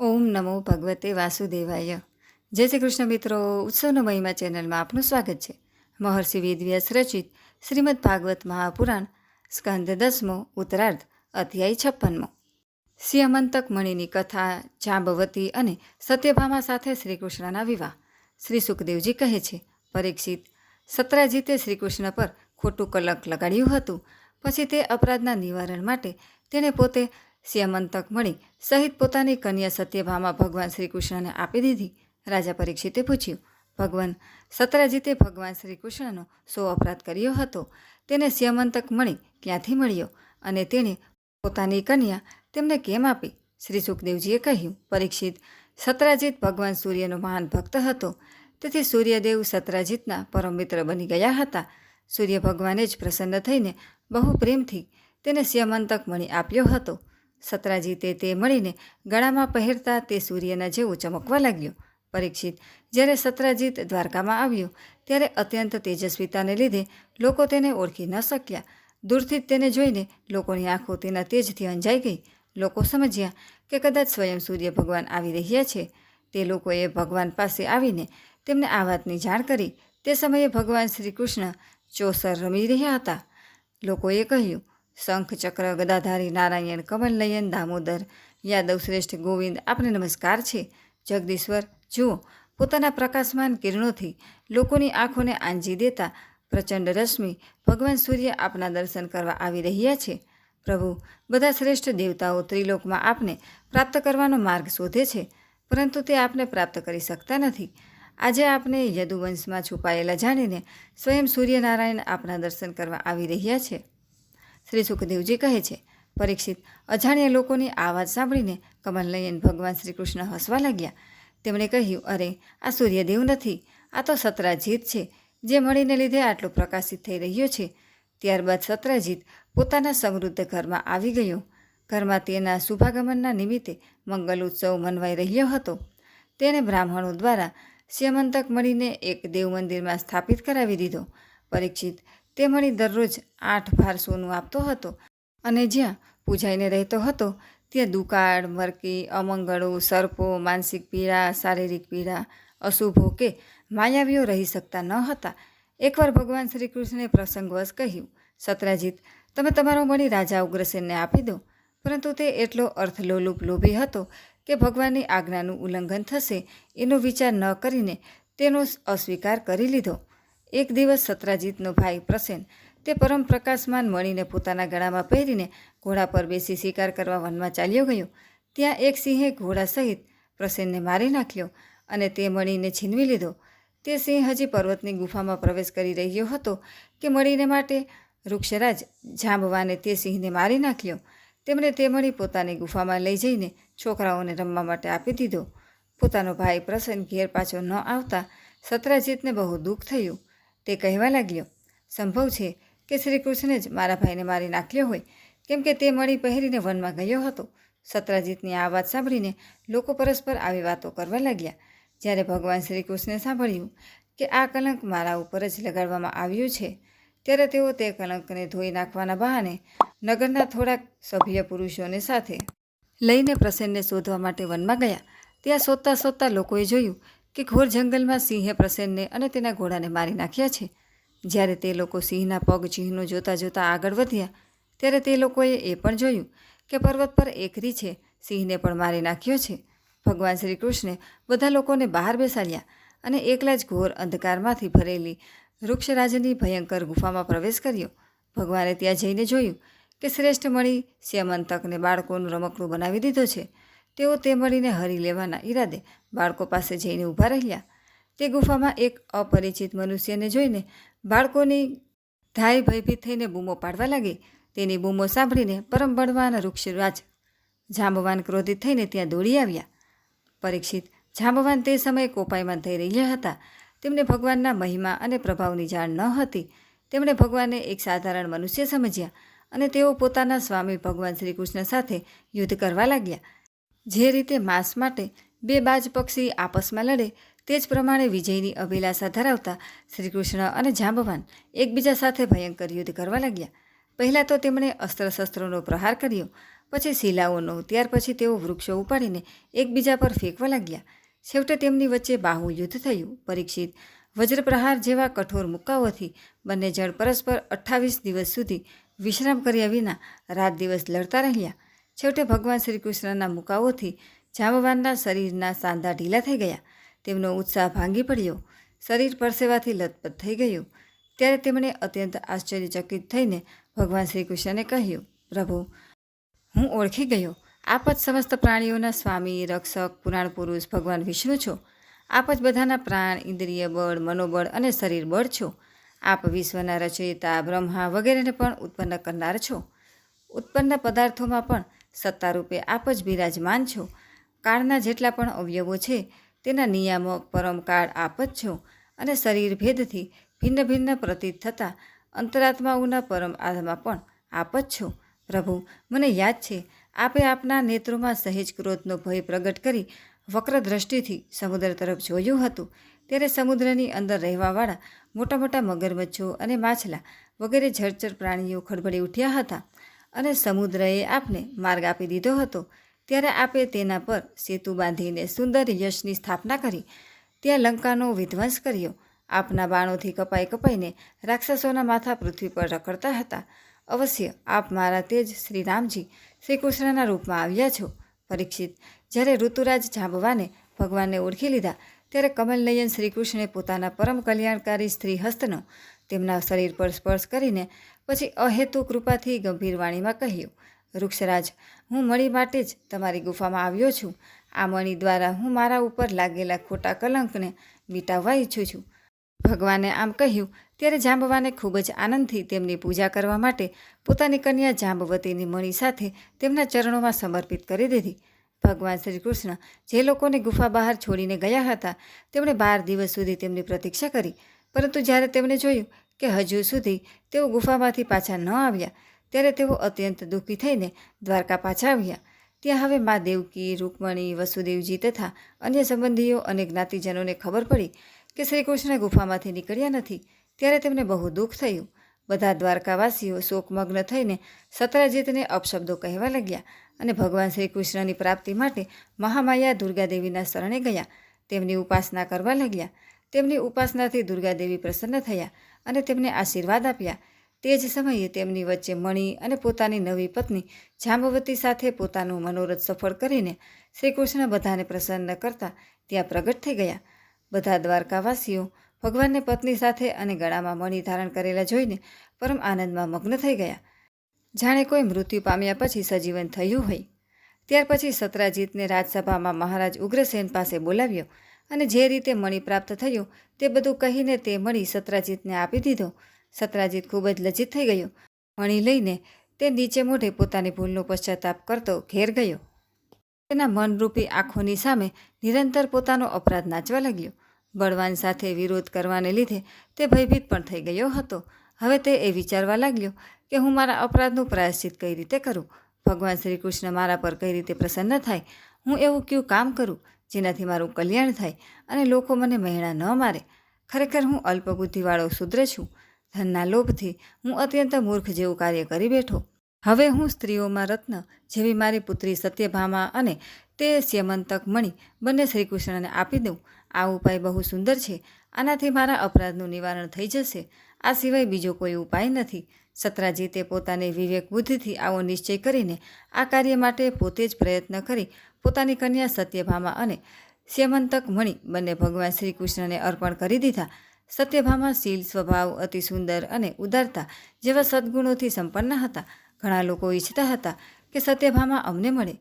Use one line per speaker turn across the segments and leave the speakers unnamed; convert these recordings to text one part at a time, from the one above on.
ઓમ નમો ભગવતે વાસુદેવાય. જય શ્રી કૃષ્ણ મિત્રો, ઉત્સવનો મહિમા ચેનલમાં આપનું સ્વાગત છે. મહર્ષિ વેદવ્યાસ રચિત શ્રીમદ ભાગવત મહાપુરાણ, સ્કંદ દસમો, ઉત્તરાર્ધ, અધ્યાય છપ્પનમો. સિયમંતક મણિની કથા જાંબવતી અને સત્યભામા સાથે શ્રીકૃષ્ણના વિવાહ. શ્રી સુખદેવજી કહે છે, પરીક્ષિત, સત્રાજીતે શ્રીકૃષ્ણ પર ખોટું કલંક લગાડ્યું હતું. પછી તે અપરાધના નિવારણ માટે તેણે પોતે સ્યમંતક મળી સહિત પોતાની કન્યા સત્યભામા ભગવાન શ્રી કૃષ્ણને આપી દીધી. રાજા પરીક્ષિતે પૂછ્યું, ભગવાન, સત્રાજીતે ભગવાન શ્રી કૃષ્ણનો સો અપરાધ કર્યો હતો. તેને સ્યમંતક મણી ક્યાંથી મળ્યો અને તેણે પોતાની કન્યા તેમને કેમ આપી? શ્રી સુખદેવજીએ કહ્યું, પરીક્ષિત, સત્રાજીત ભગવાન સૂર્યનો મહાન ભક્ત હતો. તેથી સૂર્યદેવ સત્રાજીતના પરમ મિત્ર બની ગયા હતા. સૂર્ય ભગવાને જ પ્રસન્ન થઈને બહુ પ્રેમથી તેને સ્યમંતક મણી આપ્યો હતો. સત્રાજીતે તે મળીને ગળામાં પહેરતા તે સૂર્યના જેવું ચમકવા લાગ્યો. પરીક્ષિત જ્યારે સતરાજીત દ્વારકામાં આવ્યો, ત્યારે અત્યંત તેજસ્વીતાને લીધે લોકો તેને ઓળખી ન શક્યા. દૂરથી જ તેને જોઈને લોકોની આંખો તેના તેજથી અંજાઈ ગઈ. લોકો સમજ્યા કે કદાચ સ્વયં સૂર્ય ભગવાન આવી રહ્યા છે. તે લોકોએ ભગવાન પાસે આવીને તેમને આ વાતની જાણ કરી. તે સમયે ભગવાન શ્રી કૃષ્ણ ચોસર રમી રહ્યા હતા. લોકોએ કહ્યું શંખ ચક્ર, ગદાધારી નારાયણ, કમલનયન, દામોદર, યાદવ શ્રેષ્ઠ ગોવિંદ આપને નમસ્કાર છે. જગદીશ્વર, જુઓ, પોતાના પ્રકાશમાન કિરણોથી લોકોની આંખોને આંજી દેતા પ્રચંડ રશ્મિ ભગવાન સૂર્ય આપના દર્શન કરવા આવી રહ્યા છે. પ્રભુ, બધા શ્રેષ્ઠ દેવતાઓ ત્રિલોકમાં આપને પ્રાપ્ત કરવાનો માર્ગ શોધે છે, પરંતુ તે આપને પ્રાપ્ત કરી શકતા નથી. આજે આપને યદુવંશમાં છુપાયેલા જાણીને સ્વયં સૂર્યનારાયણ આપના દર્શન કરવા આવી રહ્યા છે. શ્રી સુખદેવજી કહે છે, પરીક્ષિત અજાણ્યા લોકોની આ વાત સાંભળીને કમલનયન ભગવાન શ્રી કૃષ્ણ હસવા લાગ્યા. તેમણે કહ્યું, અરે, આ સૂર્યદેવ નથી, આ તો સત્રાજીત છે, જે મળીને લીધે આટલો પ્રકાશિત થઈ રહ્યો છે. ત્યારબાદ સત્રાજીત પોતાના સમૃદ્ધ ઘરમાં આવી ગયો. ઘરમાં તેના શુભાગમનના નિમિત્તે મંગલ ઉત્સવ મનવાઈ રહ્યો હતો. તેણે બ્રાહ્મણો દ્વારા સ્યમંતક મળીને એક દેવ મંદિરમાં સ્થાપિત કરાવી દીધો. પરીક્ષિત તે મણી દરરોજ આઠ ભાર સોનું આપતો હતો અને જ્યાં પૂજાઈને રહેતો હતો, ત્યાં દુકાળ, મરકી, અમંગળો, સર્પો, માનસિક પીડા, શારીરિક પીડા, અશુભો કે માયાવીઓ રહી શકતા ન હતા. એકવાર ભગવાન શ્રી કૃષ્ણે પ્રસંગવશ કહ્યું, સત્રાજીત, તમે તમારો મણી રાજા ઉગ્રસેનને આપી દો. પરંતુ તે એટલો અર્થલોલુપ લોભી હતો કે ભગવાનની આજ્ઞાનું ઉલ્લંઘન થશે એનો વિચાર ન કરીને તેનો અસ્વીકાર કરી લીધો. એક દિવસ સત્રાજીતનો ભાઈ પ્રસેન તે પરમ પ્રકાશમાન મણીને પોતાના ગળામાં પહેરીને ઘોડા પર બેસી શિકાર કરવા વનમાં ચાલ્યો ગયો. ત્યાં એક સિંહે ઘોડા સહિત પ્રસેનને મારી નાખ્યો અને તે મણીને છીનવી લીધો. તે સિંહ હજી પર્વતની ગુફામાં પ્રવેશ કરી રહ્યો હતો કે મણીને માટે વૃક્ષરાજ જાંબવાને તે સિંહને મારી નાખ્યો. તેમણે તે મણી પોતાની ગુફામાં લઈ જઈને છોકરાઓને રમવા માટે આપી દીધો. પોતાનો ભાઈ પ્રસન્ન ઘેર પાછો ન આવતા સત્રાજીતને બહુ દુઃખ થયું. તે કહેવા લાગ્યો, સંભવ છે કે શ્રી કૃષ્ણે જ મારા ભાઈને મારી નાખ્યો હોય, કેમ કે તે મળી પહેરીને વનમાં ગયો હતો. સત્રાજીતની આ વાત સાંભળીને લોકો પરસ્પર આવી વાતો કરવા લાગ્યા. જ્યારે ભગવાન શ્રી કૃષ્ણે સાંભળ્યું કે આ કલંક મારા ઉપર જ લગાડવામાં આવ્યું છે, ત્યારે તેઓ તે કલંકને ધોઈ નાખવાના બહાને નગરના થોડાક સભ્ય પુરુષોને સાથે લઈને પ્રસન્નને શોધવા માટે વનમાં ગયા. ત્યાં શોધતા શોધતા લોકોએ જોયું કે ઘોર જંગલમાં સિંહે પ્રસેનને અને તેના ઘોડાને મારી નાખ્યા છે. જ્યારે તે લોકો સિંહના પગ ચિહ્નો જોતા જોતા આગળ વધ્યા, ત્યારે તે લોકોએ એ પણ જોયું કે પર્વત પર એકરી છે, સિંહને પણ મારી નાખ્યો છે. ભગવાન શ્રી કૃષ્ણે બધા લોકોને બહાર બેસાડ્યા અને એકલા જ ઘોર અંધકારમાંથી ભરેલી વૃક્ષરાજની ભયંકર ગુફામાં પ્રવેશ કર્યો. ભગવાને ત્યાં જઈને જોયું કે શ્રેષ્ઠ મળી શ્યમંતકને બાળકોનું રમકડું બનાવી દીધો છે. તેઓ તે મળીને હરી લેવાના ઈરાદે બાળકો પાસે જઈને ઊભા રહ્યા. તે ગુફામાં એક અપરિચિત મનુષ્યને જોઈને બાળકોની ધાય ભયભીત થઈને બૂમો પાડવા લાગી. તેની બૂમો સાંભળીને પરમ બળવાન વૃક્ષરાજ જાંબવાન ક્રોધિત થઈને ત્યાં દોડી આવ્યા. પરીક્ષિત જાંબવાન તે સમયે કોપાયમાન થઈ રહ્યા હતા. તેમને ભગવાનના મહિમા અને પ્રભાવની જાણ ન હતી. તેમણે ભગવાનને એક સાધારણ મનુષ્ય સમજ્યા અને તેઓ પોતાના સ્વામી ભગવાન શ્રી કૃષ્ણ સાથે યુદ્ધ કરવા લાગ્યા. જે રીતે માંસ માટે બે બાજ પક્ષી આપસમાં લડે, તે જ પ્રમાણે વિજયની અભિલાષા ધરાવતા શ્રીકૃષ્ણ અને જાંબવાન એકબીજા સાથે ભયંકર યુદ્ધ કરવા લાગ્યા. પહેલાં તો તેમણે અસ્ત્ર શસ્ત્રોનો પ્રહાર કર્યો, પછી શિલાઓનો, ત્યાર પછી તેઓ વૃક્ષો ઉપાડીને એકબીજા પર ફેંકવા લાગ્યા. છેવટે તેમની વચ્ચે બાહુ યુદ્ધ થયું. પરીક્ષિત વજ્રપ્રહાર જેવા કઠોર મુક્કાઓથી બંને જણ પરસ્પર અઠ્ઠાવીસ દિવસ સુધી વિશ્રામ કર્યા વિના રાત દિવસ લડતા રહ્યા. છેવટે ભગવાન શ્રી કૃષ્ણના મુકાઓથી જાંબવાનના શરીરના સાંધા ઢીલા થઈ ગયા. તેમનો ઉત્સાહ ભાંગી પડ્યો. શરીર પરસેવાથી લથપથ થઈ ગયું. ત્યારે તેમણે અત્યંત આશ્ચર્યચકિત થઈને ભગવાન શ્રી કૃષ્ણને કહ્યું, પ્રભુ, હું ઓળખી ગયો. આપ જ સમસ્ત પ્રાણીઓના સ્વામી, રક્ષક, પુરાણ પુરુષ, ભગવાન વિષ્ણુ છો. આપ જ બધાના પ્રાણ, ઇન્દ્રિય બળ, મનોબળ અને શરીર બળ છો. આપ વિશ્વના રચયિતા, બ્રહ્મા વગેરેને પણ ઉત્પન્ન કરનાર છો. ઉત્પન્ન પદાર્થોમાં પણ સત્તારૂપે આપ જ બિરાજમાન છો. કાળના જેટલા પણ અવયવો છે, તેના નિયામક પરમ કાળ આપ જ છો અને શરીર ભેદથી ભિન્ન ભિન્ન પ્રતીત થતા અંતરાત્માઓના પરમ આત્મા પણ આપ જ છો. પ્રભુ, મને યાદ છે, આપે આપના નેત્રોમાં સહેજ ક્રોધનો ભય પ્રગટ કરી વક્ર દ્રષ્ટિથી સમુદ્ર તરફ જોયું હતું. ત્યારે સમુદ્રની અંદર રહેવાવાળા મોટા મોટા મગરમચ્છો અને માછલા વગેરે જળચર પ્રાણીઓ ખડબડી ઉઠ્યા હતા. અને સમુદ્રએ આપને માર્ગ આપી દીધો હતો. ત્યારે આપે તેના પર સેતુ બાંધીને સુંદર યશની સ્થાપના કરી. ત્યાં લંકાનો વિધ્વંસ કર્યો. આપના બાણોથી કપાઈ કપાઈને રાક્ષસોના માથા પૃથ્વી પર રખડતા હતા. અવશ્ય આપ મારા તેજ શ્રી રામજી શ્રી કૃષ્ણના રૂપમાં આવ્યા છો. પરીક્ષિત, જ્યારે ઋતુરાજ જાંબવાને ભગવાનને ઓળખી લીધા, ત્યારે કમલનયન શ્રીકૃષ્ણે પોતાના પરમ કલ્યાણકારી સ્ત્રી હસ્તનો તેમના શરીર પર સ્પર્શ કરીને પછી અહેતુ કૃપાથી ગંભીર વાણીમાં કહ્યું, વૃક્ષરાજ, હું મણી માટે જ તમારી ગુફામાં આવ્યો છું. આ મણી દ્વારા હું મારા ઉપર લાગેલા ખોટા કલંકને મિટાવવા ઈચ્છું છું. ભગવાને આમ કહ્યું, ત્યારે જાંબવાને ખૂબ જ આનંદથી તેમની પૂજા કરવા માટે પોતાની કન્યા જાંબવતીની મણી સાથે તેમના ચરણોમાં સમર્પિત કરી દીધી. ભગવાન શ્રી કૃષ્ણ જે લોકોને ગુફા બહાર છોડીને ગયા હતા, તેમણે બાર દિવસ સુધી તેમની પ્રતીક્ષા કરી. પરંતુ જ્યારે તેમણે જોયું કે હજુ સુધી તેઓ ગુફામાંથી પાછા ન આવ્યા, ત્યારે તેઓ અત્યંત દુઃખી થઈને દ્વારકા પાછા આવ્યા. ત્યાં હવે મા દેવકી, રૂકમણી, વસુદેવજી તથા અન્ય સંબંધીઓ અને જ્ઞાતિજનોને ખબર પડી કે શ્રી કૃષ્ણ ગુફામાંથી નીકળ્યા નથી. ત્યારે તેમને બહુ દુઃખ થયું. બધા દ્વારકાવાસીઓ શોકમગ્ન થઈને સતરાજીતને અપશબ્દો કહેવા લાગ્યા અને ભગવાન શ્રી કૃષ્ણની પ્રાપ્તિ માટે મહામાયા દુર્ગાદેવીના શરણે ગયા. તેમની ઉપાસના કરવા લાગ્યા. તેમની ઉપાસનાથી દુર્ગાદેવી પ્રસન્ન થયા અને તેમને આશીર્વાદ આપ્યા. તે જ સમયે તેમની વચ્ચે મણી અને પોતાની નવી પત્ની જાંબવતી સાથે પોતાનું મનોરથ સફળ કરીને શ્રી કૃષ્ણ બધાને પ્રસન્ન કરતા ત્યાં પ્રગટ થઈ ગયા. બધા દ્વારકાવાસીઓ ભગવાનને પત્ની સાથે અને ગળામાં મણી ધારણ કરેલા જોઈને પરમ આનંદમાં મગ્ન થઈ ગયા. જાણે કોઈ મૃત્યુ પામ્યા પછી સજીવન થયું હોય. ત્યાર પછી સત્રાજીતને રાજસભામાં મહારાજ ઉગ્રસેન પાસે બોલાવ્યો. અને જે રીતે મણી પ્રાપ્ત થયું તે બધું કહીને તે મણી સત્રાજીતને આપી દીધો. સત્રાજીત ખૂબ જ લજ્જિત થઈ ગયો. મણી લઈને તે નીચે મોઢે પોતાની ભૂલનો પશ્ચાતાપ કરતો ઘેર ગયો. તેના મનરૂપી આંખોની સામે નિરંતર પોતાનો અપરાધ નાચવા લાગ્યો. બળવાન સાથે વિરોધ કરવાને લીધે તે ભયભીત પણ થઈ ગયો હતો. હવે તે એ વિચારવા લાગ્યો કે હું મારા અપરાધનું પ્રાયશ્ચિત કઈ રીતે કરું? ભગવાન શ્રી કૃષ્ણ મારા પર કઈ રીતે પ્રસન્ન થાય? હું એવું કયું કામ કરું? જેનાથી મારું કલ્યાણ થાય અને લોકો મને મહેણા ન મારે. ખરેખર હું અલ્પબુદ્ધિવાળો શુદ્ર છું. ધનના લોભથી હું અત્યંત મૂર્ખ જેવું કાર્ય કરી બેઠો. હવે હું સ્ત્રીઓમાં રત્ન, જેવી મારી પુત્રી સત્યભામા અને તે સ્યમંતક મણી બંને શ્રીકૃષ્ણને આપી દઉં. આ ઉપાય બહુ સુંદર છે. આનાથી મારા અપરાધનું નિવારણ થઈ જશે. આ સિવાય બીજો કોઈ ઉપાય નથી. સત્રાજીતે પોતાની વિવેક બુદ્ધિથી આવો નિશ્ચય કરીને આ કાર્ય માટે પોતે જ પ્રયત્ન કરી પોતાની કન્યા સત્યભામા અને સ્યમંતક મણી બંને ભગવાન શ્રી કૃષ્ણને અર્પણ કરી દીધા. સત્યભામા શીલ, સ્વભાવ અતિ સુંદર અને ઉદારતા જેવા સદ્ગુણોથી સંપન્ન હતા. ઘણા લોકો ઈચ્છતા હતા કે સત્યભામા અમને મળે.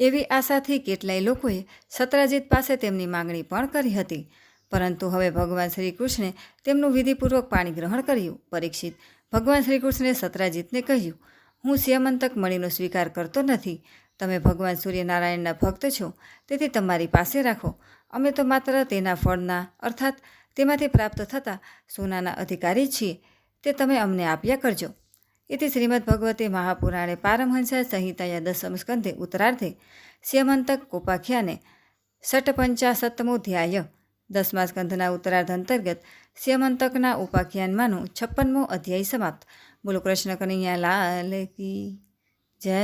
એવી આશાથી કેટલાય લોકોએ સત્રાજીત પાસે તેમની માંગણી પણ કરી હતી. પરંતુ હવે ભગવાન શ્રી કૃષ્ણે તેમનું વિધિપૂર્વક પાણી ગ્રહણ કર્યું, પરીક્ષિત. ભગવાન શ્રી કૃષ્ણે સત્રાજીતને કહ્યું, હું સ્યમંતક મણીનો સ્વીકાર કરતો નથી. તમે ભગવાન સૂર્યનારાયણના ભક્ત છો, તેથી તમારી પાસે રાખો. અમે તો માત્ર તેના ફળના, અર્થાત તેમાંથી પ્રાપ્ત થતા સોનાના અધિકારી છીએ. તે તમે અમને આપ્યા કરજો. એથી શ્રીમદ ભગવતે મહાપુરાણે પારમહંસા સંહિતાયા દસમ સ્કંધે ઉત્તરાર્ધે સ્યમંતક કોપાખ્યાને ષટપંચાસત્તમો ધ્યાય દસમા સ્કંધના ઉત્તરાર્ધ અંતર્ગત સ્યમંતકના ઉપાખ્યાનમાંનો છપ્પનમો અધ્યાય સમાપ્ત. બોલો કૃષ્ણ કનૈયા લાલ કી જય.